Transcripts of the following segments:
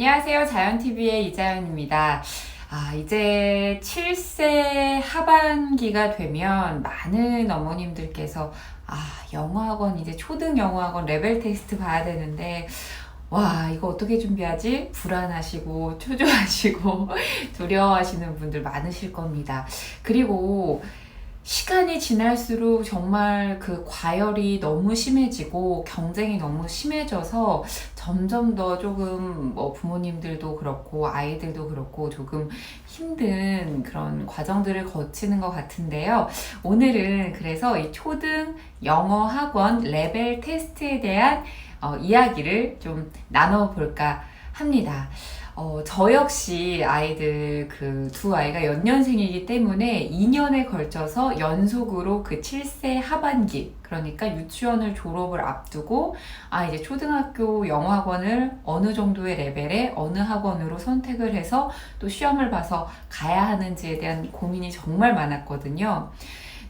안녕하세요. 자연TV의 이자연입니다. 아, 이제 7세 하반기가 되면 많은 어머님들께서 아, 영어학원, 이제 초등 영어학원 레벨 테스트 봐야 되는데, 와, 이거 어떻게 준비하지? 불안하시고, 초조하시고, 두려워하시는 분들 많으실 겁니다. 그리고 시간이 지날수록 정말 그 과열이 너무 심해지고 경쟁이 너무 심해져서 점점 더 조금 뭐 부모님들도 그렇고 아이들도 그렇고 조금 힘든 그런 과정들을 거치는 것 같은데요. 오늘은 그래서 이 초등 영어 학원 레벨 테스트에 대한 어, 이야기를 좀 나눠볼까 합니다. 어, 저 역시 아이들 그 두 아이가 연년생이기 때문에 2년에 걸쳐서 연속으로 그 7세 하반기, 그러니까 유치원을 졸업을 앞두고, 아, 이제 초등학교 영어학원을 어느 정도의 레벨에 어느 학원으로 선택을 해서 또 시험을 봐서 가야 하는지에 대한 고민이 정말 많았거든요.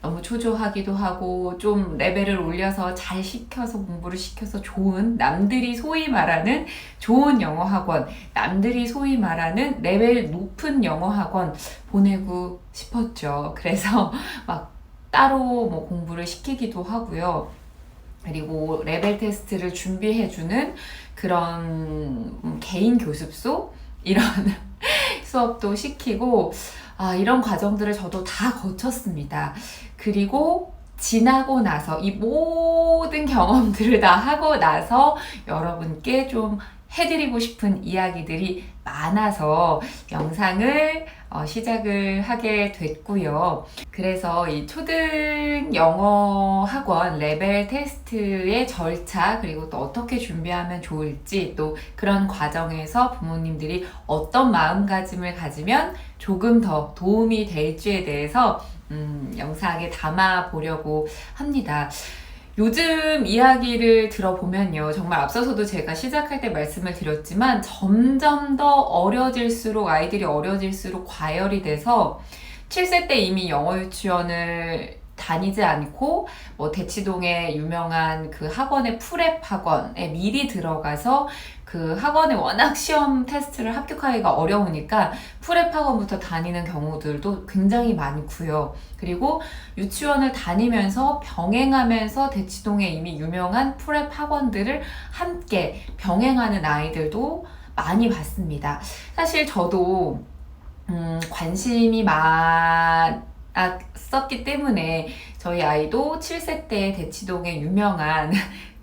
너무 초조하기도 하고 좀 레벨을 올려서 잘 시켜서 공부를 시켜서 좋은 남들이 소위 말하는 좋은 영어 학원, 남들이 소위 말하는 레벨 높은 영어 학원 보내고 싶었죠. 그래서 막 따로 뭐 공부를 시키기도 하고요. 그리고 레벨 테스트를 준비해주는 그런 음, 개인 교습소 이런 수업도 시키고 아, 이런 과정들을 저도 다 거쳤습니다. 그리고 지나고 나서 이 모든 경험들을 다 하고 나서 여러분께 좀 해드리고 싶은 이야기들이 많아서 영상을 어, 시작을 하게 됐고요. 그래서 이 초등 영어 학원 레벨 테스트의 절차 그리고 또 어떻게 준비하면 좋을지 또 그런 과정에서 부모님들이 어떤 마음가짐을 가지면 조금 더 도움이 될지에 대해서 음, 영상에 담아 보려고 합니다. 요즘 이야기를 들어보면요. 정말 앞서서도 제가 시작할 때 말씀을 드렸지만 점점 더 어려질수록 아이들이 어려질수록 과열이 돼서 7세 때 이미 영어 유치원을 다니지 않고 뭐 대치동에 유명한 그 학원의 프랩 학원에 미리 들어가서 그 학원에 워낙 시험 테스트를 합격하기가 어려우니까 프랩 학원부터 다니는 경우들도 굉장히 많고요. 그리고 유치원을 다니면서 병행하면서 대치동에 이미 유명한 프랩 학원들을 함께 병행하는 아이들도 많이 봤습니다. 사실 저도 음, 관심이 많 았었기 때문에 저희 아이도 7세 때 대치동에 유명한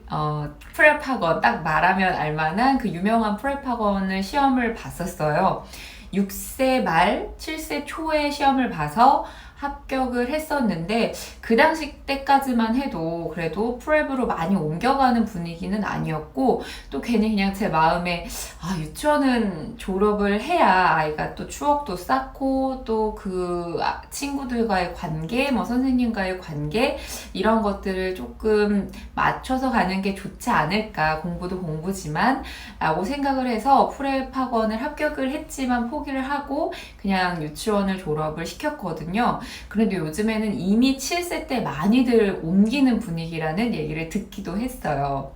어, 프랩 학원, 딱 말하면 알만한 그 유명한 프랩 학원을 시험을 봤었어요. 6세 말, 7세 초에 시험을 봐서 합격을 했었는데 그 당시 때까지만 해도 그래도 프랩으로 많이 옮겨가는 분위기는 아니었고 또 괜히 그냥 제 마음에 아 유치원은 졸업을 해야 아이가 또 추억도 쌓고 또 그 친구들과의 관계 뭐 선생님과의 관계 이런 것들을 조금 맞춰서 가는 게 좋지 않을까 공부도 공부지만 라고 생각을 해서 프랩 학원을 합격을 했지만 포기를 하고 그냥 유치원을 졸업을 시켰거든요. 그런데 요즘에는 이미 7세 때 많이들 옮기는 분위기라는 얘기를 듣기도 했어요.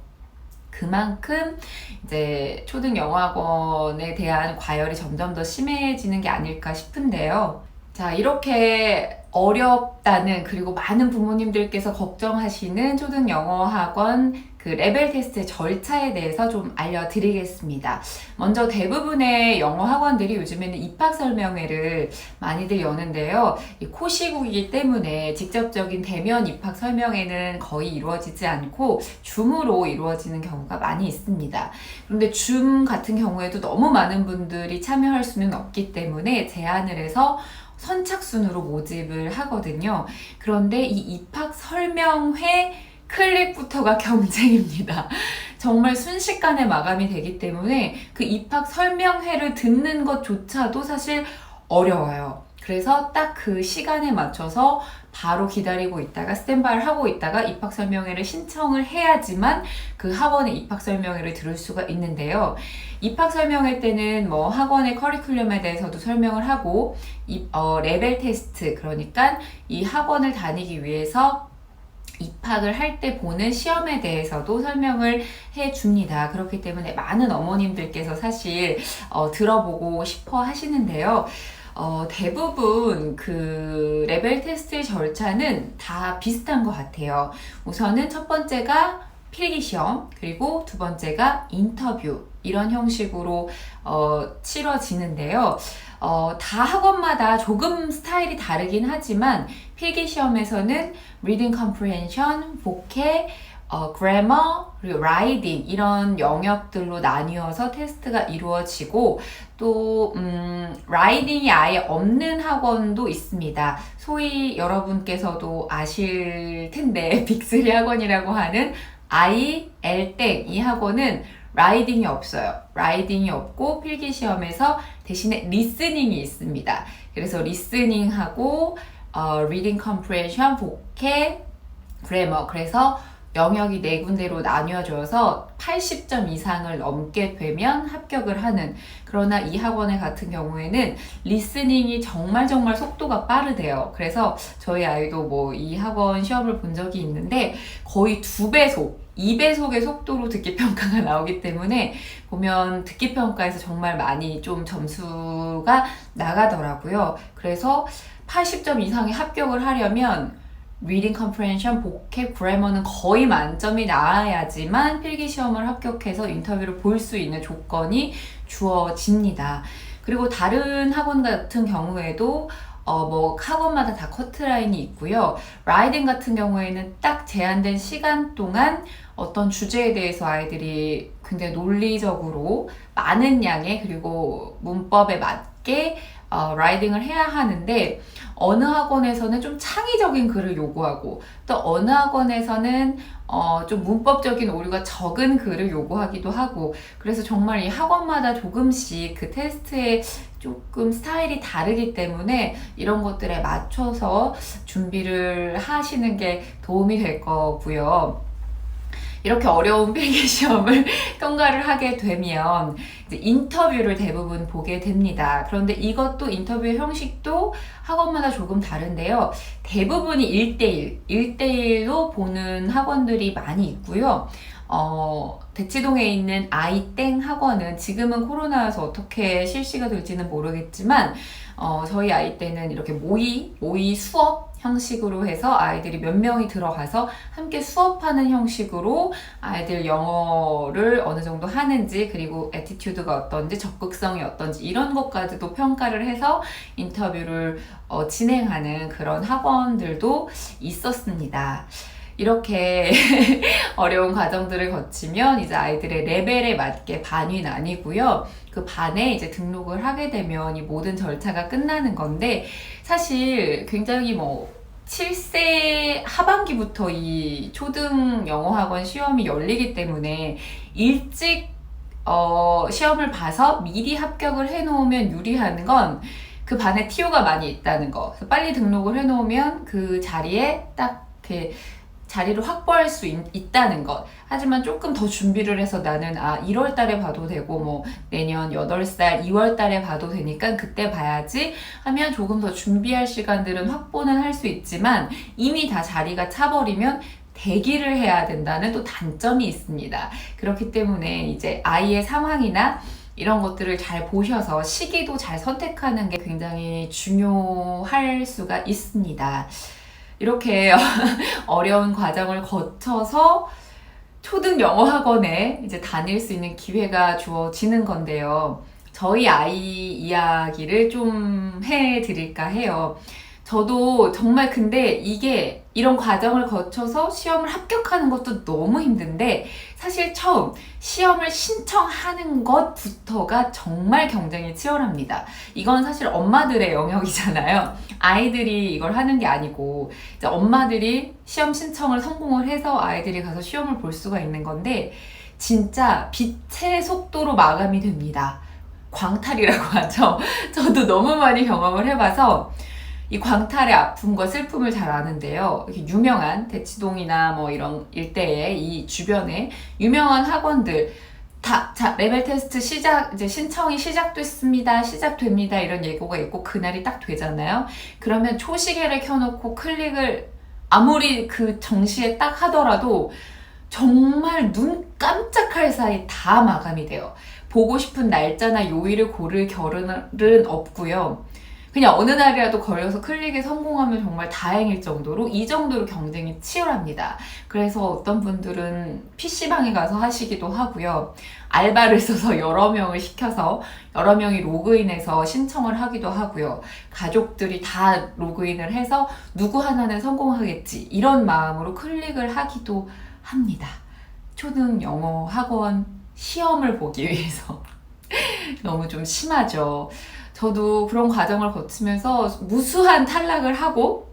그만큼 이제 초등 영어학원에 대한 과열이 점점 더 심해지는 게 아닐까 싶은데요. 자, 이렇게 어렵다는 그리고 많은 부모님들께서 걱정하시는 초등 영어 학원 그 레벨 테스트 절차에 대해서 좀 알려드리겠습니다. 먼저 대부분의 영어 학원들이 요즘에는 입학 설명회를 많이들 여는데요. 코시국이기 때문에 직접적인 대면 입학 설명회는 거의 이루어지지 않고 줌으로 이루어지는 경우가 많이 있습니다. 그런데 줌 같은 경우에도 너무 많은 분들이 참여할 수는 없기 때문에 제한을 해서 선착순으로 모집을 하거든요. 그런데 이 입학 설명회 클릭부터가 경쟁입니다. 정말 순식간에 마감이 되기 때문에 그 입학 설명회를 듣는 것조차도 사실 어려워요. 그래서 딱 그 시간에 맞춰서 바로 기다리고 있다가 스탠바이를 하고 있다가 입학 설명회를 신청을 해야지만 그 학원의 입학 설명회를 들을 수가 있는데요. 입학 설명회 때는 뭐 학원의 커리큘럼에 대해서도 설명을 하고 이, 어, 레벨 테스트 그러니까 이 학원을 다니기 위해서 입학을 할 때 보는 시험에 대해서도 설명을 해 줍니다. 그렇기 때문에 많은 어머님들께서 사실 어, 들어보고 싶어 하시는데요. 어, 대부분 그 레벨 테스트 절차는 다 비슷한 것 같아요. 우선은 첫 번째가 필기 시험, 그리고 두 번째가 인터뷰, 이런 형식으로 어, 치러지는데요. 어, 다 학원마다 조금 스타일이 다르긴 하지만 필기 시험에서는 reading comprehension, vocab, 어, grammar, 그리고 writing 이런 영역들로 나뉘어서 테스트가 이루어지고 또 음, writing이 아예 없는 학원도 있습니다. 소위 여러분께서도 아실 텐데 빅3 학원이라고 하는 I, L 땡이 학원은 라이딩이 없어요. 라이딩이 없고 필기 시험에서 대신에 리스닝이 있습니다. 그래서 리스닝하고 어, reading comprehension, vocab, grammar 그래서 영역이 네 군데로 나뉘어져서 80점 이상을 넘게 되면 합격을 하는 그러나 이 학원의 같은 경우에는 리스닝이 정말 정말 속도가 빠르대요. 그래서 저희 아이도 뭐 이 학원 시험을 본 적이 있는데 거의 두 배속 2배속의 속도로 듣기 평가가 나오기 때문에 보면 듣기 평가에서 정말 많이 좀 점수가 나가더라고요. 그래서 80점 이상의 합격을 하려면 reading comprehension, vocab, grammar는 거의 만점이 나와야지만 필기 시험을 합격해서 인터뷰를 볼 수 있는 조건이 주어집니다. 그리고 다른 학원 같은 경우에도 어, 뭐, 학원마다 다 커트라인이 있고요. 라이딩 같은 경우에는 딱 제한된 시간 동안 어떤 주제에 대해서 아이들이 굉장히 논리적으로 많은 양의 그리고 문법에 맞게 어, 라이딩을 해야 하는데 어느 학원에서는 좀 창의적인 글을 요구하고 또 어느 학원에서는 어, 좀 문법적인 오류가 적은 글을 요구하기도 하고 그래서 정말 이 학원마다 조금씩 그 테스트의 조금 스타일이 다르기 때문에 이런 것들에 맞춰서 준비를 하시는 게 도움이 될 거고요. 이렇게 어려운 필기 시험을 통과를 하게 되면 인터뷰를 대부분 보게 됩니다. 그런데 이것도 인터뷰 형식도 학원마다 조금 다른데요. 대부분이 1대1, 1대1로 보는 학원들이 많이 있고요. 어, 대치동에 있는 아이땡 학원은 지금은 코로나여서 어떻게 실시가 될지는 모르겠지만, 어, 저희 아이 때는 이렇게 모의, 모의 수업 형식으로 해서 아이들이 몇 명이 들어가서 함께 수업하는 형식으로 아이들 영어를 어느 정도 하는지 그리고 에티튜드가 어떤지 적극성이 어떤지 이런 것까지도 평가를 해서 인터뷰를 어, 진행하는 그런 학원들도 있었습니다. 이렇게 어려운 과정들을 거치면 이제 아이들의 레벨에 맞게 반이 나뉘고요. 그 반에 이제 등록을 하게 되면 이 모든 절차가 끝나는 건데 사실 굉장히 뭐 7세 하반기부터 이 초등 영어 학원 시험이 열리기 때문에 일찍 어, 시험을 봐서 미리 합격을 해놓으면 유리한 건 그 반에 티오가 많이 있다는 거. 빨리 등록을 해놓으면 그 자리에 딱 이렇게 자리를 확보할 수 있, 다는 것. 하지만 조금 더 준비를 해서 나는 아 1월 달에 봐도 되고 뭐 내년 8살 2월 달에 봐도 되니까 그때 봐야지 하면 조금 더 준비할 시간들은 확보는 할 수 있지만 이미 다 자리가 차버리면 대기를 해야 된다는 또 단점이 있습니다. 그렇기 때문에 이제 아이의 상황이나 이런 것들을 잘 보셔서 시기도 잘 선택하는 게 굉장히 중요할 수가 있습니다. 이렇게 어려운 과정을 거쳐서 초등 영어 학원에 이제 다닐 수 있는 기회가 주어지는 건데요. 저희 아이 이야기를 좀 해드릴까 해요. 저도 정말 근데 이게 이런 과정을 거쳐서 시험을 합격하는 것도 너무 힘든데 사실 처음 시험을 신청하는 것부터가 정말 경쟁이 치열합니다. 이건 사실 엄마들의 영역이잖아요. 아이들이 이걸 하는 게 아니고 엄마들이 시험 신청을 성공을 해서 아이들이 가서 시험을 볼 수가 있는 건데 진짜 빛의 속도로 마감이 됩니다. 광탈이라고 하죠. 저도 너무 많이 경험을 해봐서 이 광탈의 아픔과 슬픔을 잘 아는데요. 유명한 대치동이나 뭐 이런 일대에 이 주변에 유명한 학원들 다, 자, 레벨 테스트 시작, 이제 신청이 시작됐습니다. 시작됩니다. 이런 예고가 있고 그날이 딱 되잖아요. 그러면 초시계를 켜놓고 클릭을 아무리 그 정시에 딱 하더라도 정말 눈 깜짝할 사이 다 마감이 돼요. 보고 싶은 날짜나 요일을 고를 겨를은 없고요. 그냥 어느 날이라도 걸려서 클릭에 성공하면 정말 다행일 정도로 이 정도로 경쟁이 치열합니다. 그래서 어떤 분들은 PC방에 가서 하시기도 하고요. 알바를 써서 여러 명을 시켜서 여러 명이 로그인해서 신청을 하기도 하고요. 가족들이 다 로그인을 해서 누구 하나는 성공하겠지. 이런 마음으로 클릭을 하기도 합니다. 초등 영어 학원 시험을 보기 위해서. 너무 좀 심하죠. 저도 그런 과정을 거치면서 무수한 탈락을 하고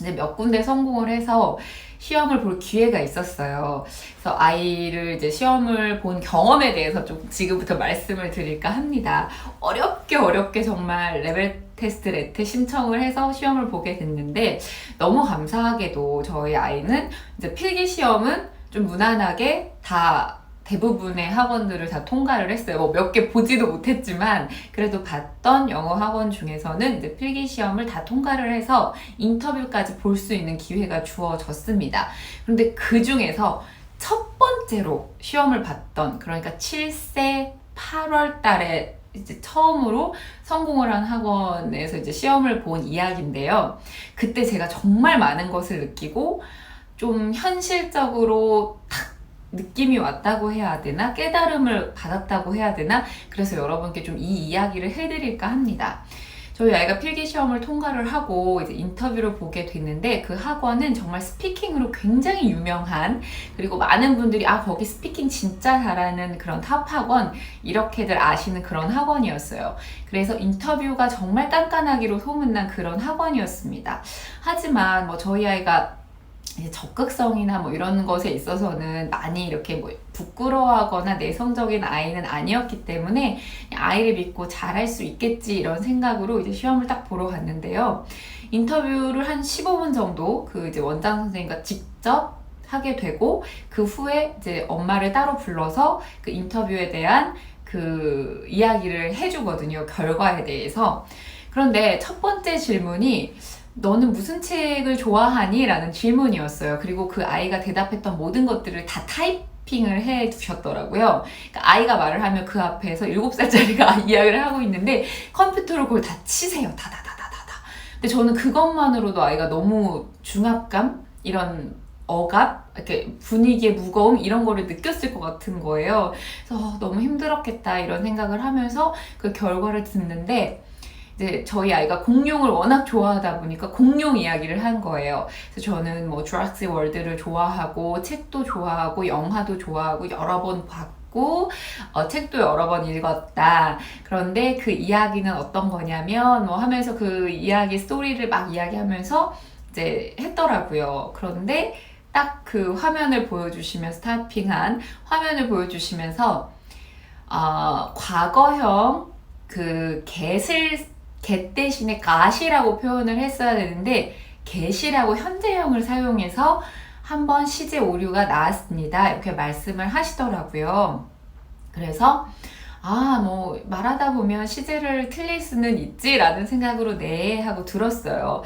이제 몇 군데 성공을 해서 시험을 볼 기회가 있었어요. 그래서 아이를 이제 시험을 본 경험에 대해서 좀 지금부터 말씀을 드릴까 합니다. 어렵게 어렵게 정말 레벨 테스트 레트 신청을 해서 시험을 보게 됐는데 너무 감사하게도 저희 아이는 이제 필기 시험은 좀 무난하게 다 대부분의 학원들을 다 통과를 했어요. 뭐 몇 개 보지도 못했지만 그래도 봤던 영어 학원 중에서는 이제 필기 시험을 다 통과를 해서 인터뷰까지 볼 수 있는 기회가 주어졌습니다. 그런데 그 중에서 첫 번째로 시험을 봤던 그러니까 7세 8월 달에 이제 처음으로 성공을 한 학원에서 이제 시험을 본 이야기인데요. 그때 제가 정말 많은 것을 느끼고 좀 현실적으로 탁 느낌이 왔다고 해야 되나 깨달음을 받았다고 해야 되나 그래서 여러분께 좀 이 이야기를 해드릴까 합니다. 저희 아이가 필기 시험을 통과를 하고 이제 인터뷰를 보게 됐는데 그 학원은 정말 스피킹으로 굉장히 유명한 그리고 많은 분들이 아 거기 스피킹 진짜 잘하는 그런 탑 학원 이렇게들 아시는 그런 학원이었어요. 그래서 인터뷰가 정말 깐깐하기로 소문난 그런 학원이었습니다. 하지만 뭐 저희 아이가 적극성이나 뭐 이런 것에 있어서는 많이 이렇게 뭐 부끄러워하거나 내성적인 아이는 아니었기 때문에 아이를 믿고 잘할 수 있겠지 이런 생각으로 이제 시험을 딱 보러 갔는데요. 인터뷰를 한 15분 정도 그 이제 원장 선생님과 직접 하게 되고 그 후에 이제 엄마를 따로 불러서 그 인터뷰에 대한 그 이야기를 해주거든요. 결과에 대해서. 그런데 첫 번째 질문이 너는 무슨 책을 좋아하니? 라는 질문이었어요. 그리고 그 아이가 대답했던 모든 것들을 다 타이핑을 해 두셨더라고요. 그러니까 아이가 말을 하면 그 앞에서 7살짜리가 이야기를 하고 있는데 컴퓨터로 그걸 다 치세요. 다다다다다다. 근데 저는 그것만으로도 아이가 너무 중압감? 이런 억압, 이렇게 분위기의 무거움 이런 거를 느꼈을 것 같은 거예요. 그래서 어, 너무 힘들었겠다 이런 생각을 하면서 그 결과를 듣는데 이제 저희 아이가 공룡을 워낙 좋아하다 보니까 공룡 이야기를 한 거예요. 그래서 저는 뭐 주라시 월드를 좋아하고 책도 좋아하고 영화도 좋아하고 여러 번 봤고 어, 책도 여러 번 읽었다. 그런데 그 이야기는 어떤 거냐면 뭐 하면서 그 이야기 스토리를 막 이야기하면서 이제 했더라고요. 그런데 딱 그 화면을 보여주시면서 타핑한 화면을 보여주시면서 어, 과거형 그 get을 get 대신에 got이라고 표현을 했어야 되는데 get이라고 현재형을 사용해서 한번 시제 오류가 나왔습니다. 이렇게 말씀을 하시더라고요. 그래서 아, 뭐, 말하다 보면 시제를 틀릴 수는 있지라는 생각으로 네 하고 들었어요.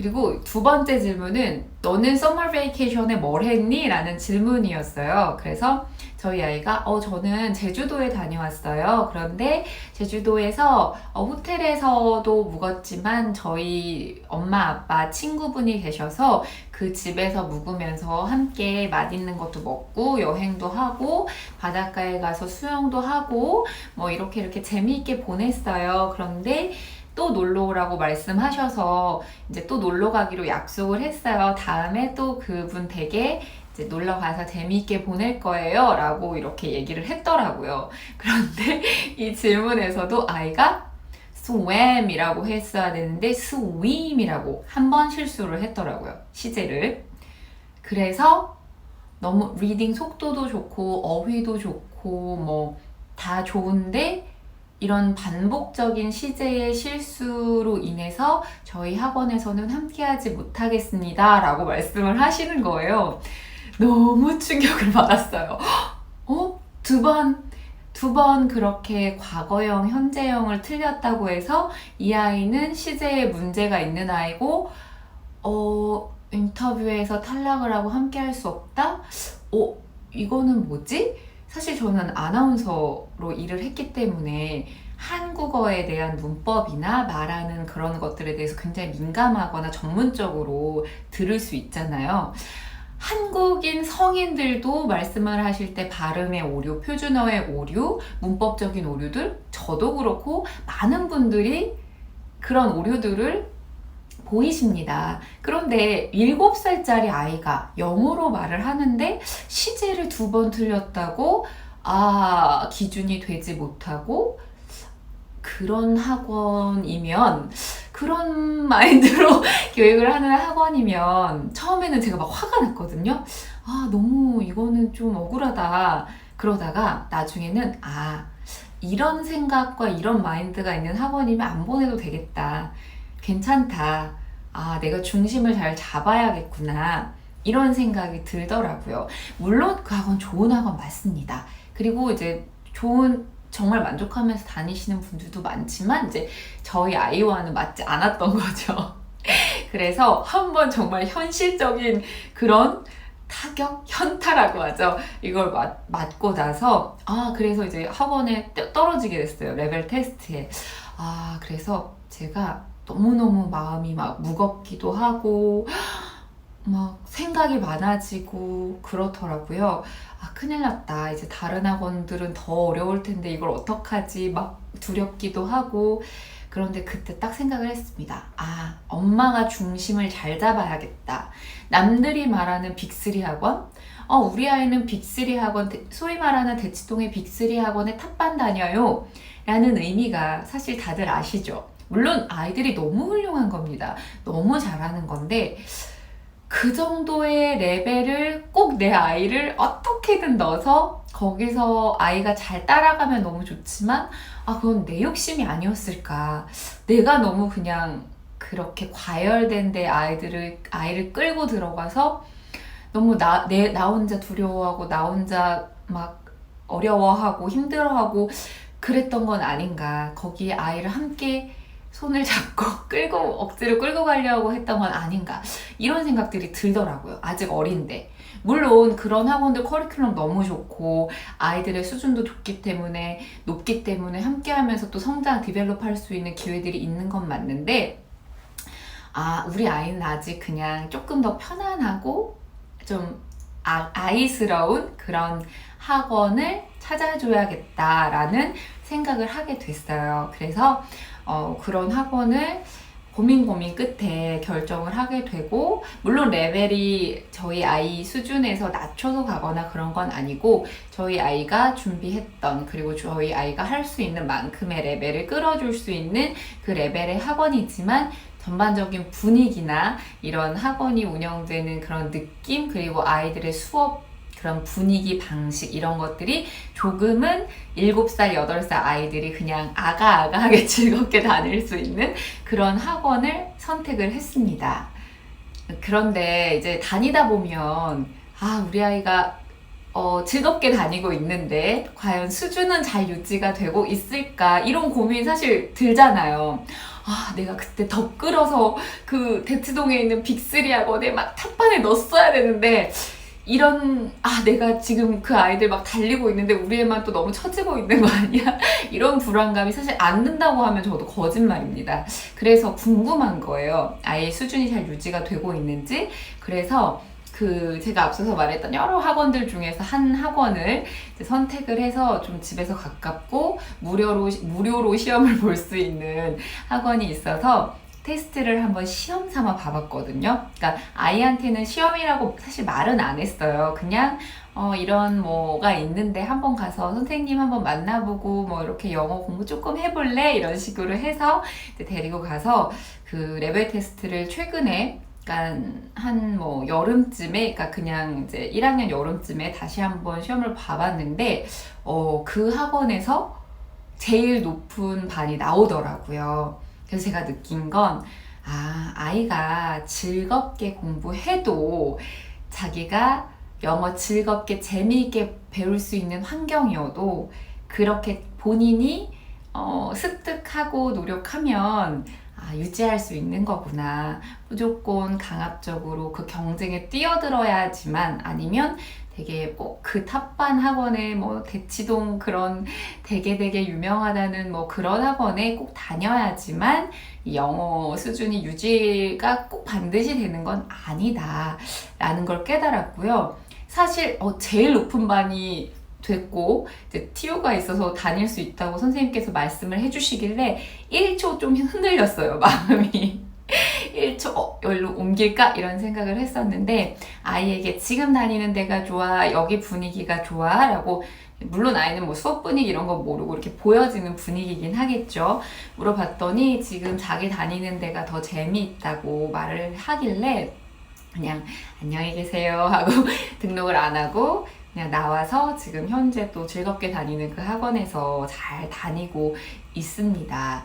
그리고 두 번째 질문은 너는 서머 베이케이션에 뭘 했니? 라는 질문이었어요. 그래서 저희 아이가 어 저는 제주도에 다녀왔어요. 그런데 제주도에서 어, 호텔에서도 묵었지만 저희 엄마 아빠 친구분이 계셔서 그 집에서 묵으면서 함께 맛있는 것도 먹고 여행도 하고 바닷가에 가서 수영도 하고 뭐 이렇게 이렇게 재미있게 보냈어요. 그런데 또 놀러 오라고 말씀하셔서 이제 또 놀러 가기로 약속을 했어요. 다음에 또 그분 댁에 이제 놀러 가서 재미있게 보낼 거예요. 라고 이렇게 얘기를 했더라고요. 그런데 이 질문에서도 아이가 swam이라고 했어야 되는데 swim이라고 한 번 실수를 했더라고요. 시제를. 그래서 너무 리딩 속도도 좋고 어휘도 좋고 뭐 다 좋은데 이런 반복적인 시제의 실수로 인해서 저희 학원에서는 함께하지 못하겠습니다. 라고 말씀을 하시는 거예요. 너무 충격을 받았어요. 어? 두 번, 두 번 그렇게 과거형, 현재형을 틀렸다고 해서 이 아이는 시제에 문제가 있는 아이고, 어, 인터뷰에서 탈락을 하고 함께 할 수 없다? 어, 이거는 뭐지? 사실 저는 아나운서로 일을 했기 때문에 한국어에 대한 문법이나 말하는 그런 것들에 대해서 굉장히 민감하거나 전문적으로 들을 수 있잖아요. 한국인 성인들도 말씀을 하실 때 발음의 오류, 표준어의 오류, 문법적인 오류들, 저도 그렇고 많은 분들이 그런 오류들을 보이십니다. 그런데 7살짜리 아이가 영어로 말을 하는데 시제를 두 번 틀렸다고 아, 기준이 되지 못하고 그런 학원이면 그런 마인드로 교육을 하는 학원이면 처음에는 제가 막 화가 났거든요. 아, 너무 이거는 좀 억울하다. 그러다가 나중에는 아, 이런 생각과 이런 마인드가 있는 학원이면 안 보내도 되겠다. 괜찮다. 아, 내가 중심을 잘 잡아야겠구나. 이런 생각이 들더라고요. 물론 그 학원 좋은 학원 맞습니다. 그리고 이제 좋은 정말 만족하면서 다니시는 분들도 많지만 이제 저희 아이와는 맞지 않았던 거죠. 그래서 한번 정말 현실적인 그런 타격 현타라고 하죠. 이걸 맞, 맞고 나서 아 그래서 이제 학원에 떠- 떨어지게 됐어요. 레벨 테스트에. 아 그래서 제가 너무너무 마음이 막 무겁기도 하고 막 생각이 많아지고 그렇더라고요. 아, 큰일 났다. 이제 다른 학원들은 더 어려울 텐데 이걸 어떡하지? 막 두렵기도 하고. 그런데 그때 딱 생각을 했습니다. 아, 엄마가 중심을 잘 잡아야겠다. 남들이 말하는 빅3 학원? 어, 우리 아이는 빅3 학원, 대- 소위 말하는 대치동의 빅3 학원에 탑반 다녀요. 라는 의미가 사실 다들 아시죠? 물론 아이들이 너무 훌륭한 겁니다. 너무 잘하는 건데, 그 정도의 레벨을 꼭 내 아이를 어떻게든 넣어서 거기서 아이가 잘 따라가면 너무 좋지만 아 그건 내 욕심이 아니었을까 내가 너무 그냥 그렇게 과열된 데 아이들을 아이를 끌고 들어가서 너무 나 내 나 혼자 두려워하고 나 혼자 막 어려워하고 힘들어하고 그랬던 건 아닌가 거기에 아이를 함께 손을 잡고 끌고 억지로 끌고 가려고 했던 건 아닌가 이런 생각들이 들더라고요. 아직 어린데. 물론 그런 학원들 커리큘럼 너무 좋고 아이들의 수준도 좋기 때문에 높기 때문에 함께 하면서 또 성장 디벨롭 할 수 있는 기회들이 있는 건 맞는데 아, 우리 아이는 아직 그냥 조금 더 편안하고 좀 아, 아이스러운 그런 학원을 찾아줘야겠다라는 생각을 하게 됐어요. 그래서 어, 그런 학원을 고민 고민 끝에 결정을 하게 되고 물론 레벨이 저희 아이 수준에서 낮춰서 가거나 그런 건 아니고 저희 아이가 준비했던 그리고 저희 아이가 할 수 있는 만큼의 레벨을 끌어줄 수 있는 그 레벨의 학원이지만 전반적인 분위기나 이런 학원이 운영되는 그런 느낌 그리고 아이들의 수업 그런 분위기 방식 이런 것들이 조금은 7살, 8살 아이들이 그냥 아가아가하게 즐겁게 다닐 수 있는 그런 학원을 선택을 했습니다. 그런데 이제 다니다 보면 아, 우리 아이가 어, 즐겁게 다니고 있는데 과연 수준은 잘 유지가 되고 있을까 이런 고민 사실 들잖아요. 아, 내가 그때 더 끌어서 그 대치동에 있는 빅3 학원에 막 탑반에 넣었어야 되는데 이런 아 내가 지금 그 아이들 막 달리고 있는데 우리 애만 또 너무 처지고 있는 거 아니야? 이런 불안감이 사실 안 든다고 하면 저도 거짓말입니다. 그래서 궁금한 거예요. 아이의 수준이 잘 유지가 되고 있는지. 그래서 그 제가 앞서서 말했던 여러 학원들 중에서 한 학원을 선택을 해서 좀 집에서 가깝고 무료로 무료로 시험을 볼 수 있는 학원이 있어서 테스트를 한번 시험 삼아 봐봤거든요. 그러니까 아이한테는 시험이라고 사실 말은 안 했어요. 그냥 어, 이런 뭐가 있는데 한번 가서 선생님 한번 만나보고 뭐 이렇게 영어 공부 조금 해볼래? 이런 식으로 해서 이제 데리고 가서 그 레벨 테스트를 최근에 그러니까 한 뭐 여름쯤에 그러니까 그냥 이제 1학년 여름쯤에 다시 한번 시험을 봐봤는데 어, 그 학원에서 제일 높은 반이 나오더라고요. 그래서 제가 느낀 건, 아, 아이가 즐겁게 공부해도 자기가 영어 즐겁게 재미있게 배울 수 있는 환경이어도 그렇게 본인이 어, 습득하고 노력하면 아, 유지할 수 있는 거구나. 무조건 강압적으로 그 경쟁에 뛰어들어야지만 아니면 되게 뭐그 탑반 학원에 뭐 대치동 그런 되게 되게 유명하다는 뭐 그런 학원에 꼭 다녀야지만 이 영어 수준이 유지가 꼭 반드시 되는 건 아니다. 라는 걸 깨달았고요. 사실 어, 제일 높은 반이 됐고 이제 TO가 있어서 다닐 수 있다고 선생님께서 말씀을 해주시길래 1초 좀 흔들렸어요 마음이 1초 어, 여기로 옮길까 이런 생각을 했었는데 아이에게 지금 다니는 데가 좋아 여기 분위기가 좋아 라고 물론 아이는 뭐 수업 분위기 이런 거 모르고 이렇게 보여지는 분위기긴 하겠죠 물어봤더니 지금 자기 다니는 데가 더 재미있다고 말을 하길래 그냥 안녕히 계세요 하고 등록을 안 하고 그냥 나와서 지금 현재 또 즐겁게 다니는 그 학원에서 잘 다니고 있습니다.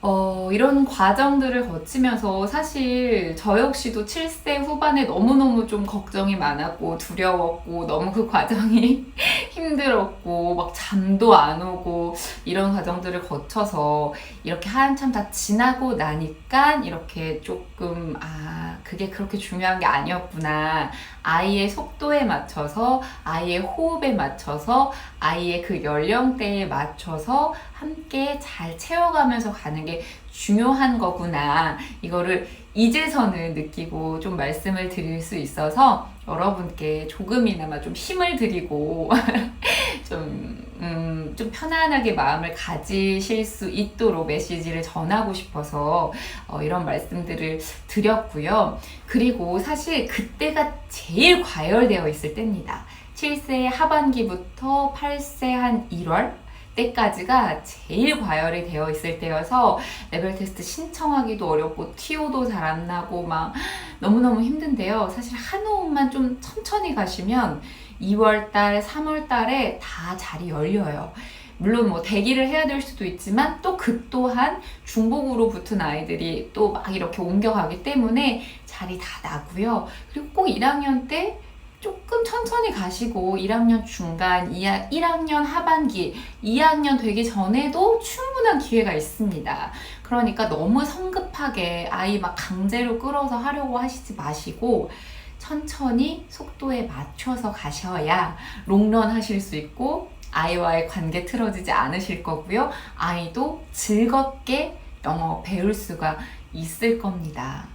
어, 이런 과정들을 거치면서 사실 저 역시도 7세 후반에 너무너무 좀 걱정이 많았고 두려웠고 너무 그 과정이 힘들었고 막 잠도 안 오고 이런 과정들을 거쳐서 이렇게 한참 다 지나고 나니까 이렇게 조금 아 그게 그렇게 중요한 게 아니었구나. 아이의 속도에 맞춰서 아이의 호흡에 맞춰서 아이의 그 연령대에 맞춰서 함께 잘 채워가면서 가는 게 중요한 거구나 이거를 이제서는 느끼고 좀 말씀을 드릴 수 있어서 여러분께 조금이나마 좀 힘을 드리고 좀, 음, 좀 편안하게 마음을 가지실 수 있도록 메시지를 전하고 싶어서 어, 이런 말씀들을 드렸고요. 그리고 사실 그때가 제일 과열되어 있을 때입니다. 7세 하반기부터 8세 한 1월 때까지가 제일 과열이 되어 있을 때여서 레벨 테스트 신청하기도 어렵고 TO도 잘 안 나고 막 너무너무 힘든데요. 사실 한 호흡만 좀 천천히 가시면 2월달, 3월달에 다 자리 열려요. 물론 뭐 대기를 해야 될 수도 있지만 또 그 또한 중복으로 붙은 아이들이 또 막 이렇게 옮겨가기 때문에 자리 다 나고요. 그리고 꼭 1학년 때 조금 천천히 가시고 1학년 중간, 1학년 하반기, 2학년 되기 전에도 충분한 기회가 있습니다. 그러니까 너무 성급하게 아이 막 강제로 끌어서 하려고 하시지 마시고 천천히 속도에 맞춰서 가셔야 롱런 하실 수 있고 아이와의 관계 틀어지지 않으실 거고요. 아이도 즐겁게 영어 배울 수가 있을 겁니다.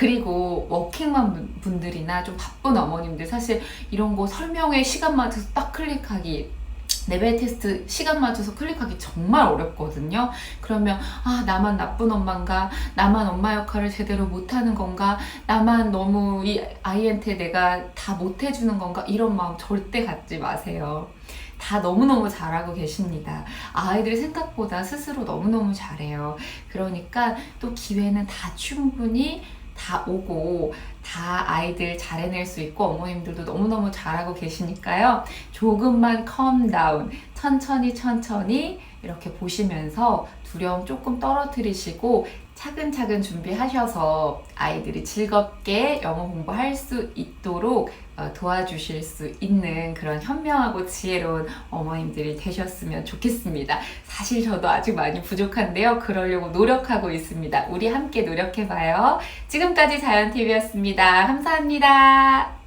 그리고 워킹맘 분들이나 좀 바쁜 어머님들 사실 이런 거 설명에 시간 맞춰서 딱 클릭하기 레벨 테스트 시간 맞춰서 클릭하기 정말 어렵거든요. 그러면 아 나만 나쁜 엄마인가? 나만 엄마 역할을 제대로 못하는 건가? 나만 너무 이 아이한테 내가 다 못해주는 건가? 이런 마음 절대 갖지 마세요. 다 너무너무 잘하고 계십니다. 아이들이 생각보다 스스로 너무너무 잘해요. 그러니까 또 기회는 다 충분히 다 오고 다 아이들 잘 해낼 수 있고 어머님들도 너무너무 잘하고 계시니까요. 조금만 컴 다운 천천히 천천히 이렇게 보시면서 두려움 조금 떨어뜨리시고 차근차근 준비하셔서 아이들이 즐겁게 영어 공부할 수 있도록 어, 도와주실 수 있는 그런 현명하고 지혜로운 어머님들이 되셨으면 좋겠습니다. 사실 저도 아직 많이 부족한데요. 그러려고 노력하고 있습니다. 우리 함께 노력해봐요. 지금까지 자연TV였습니다. 감사합니다.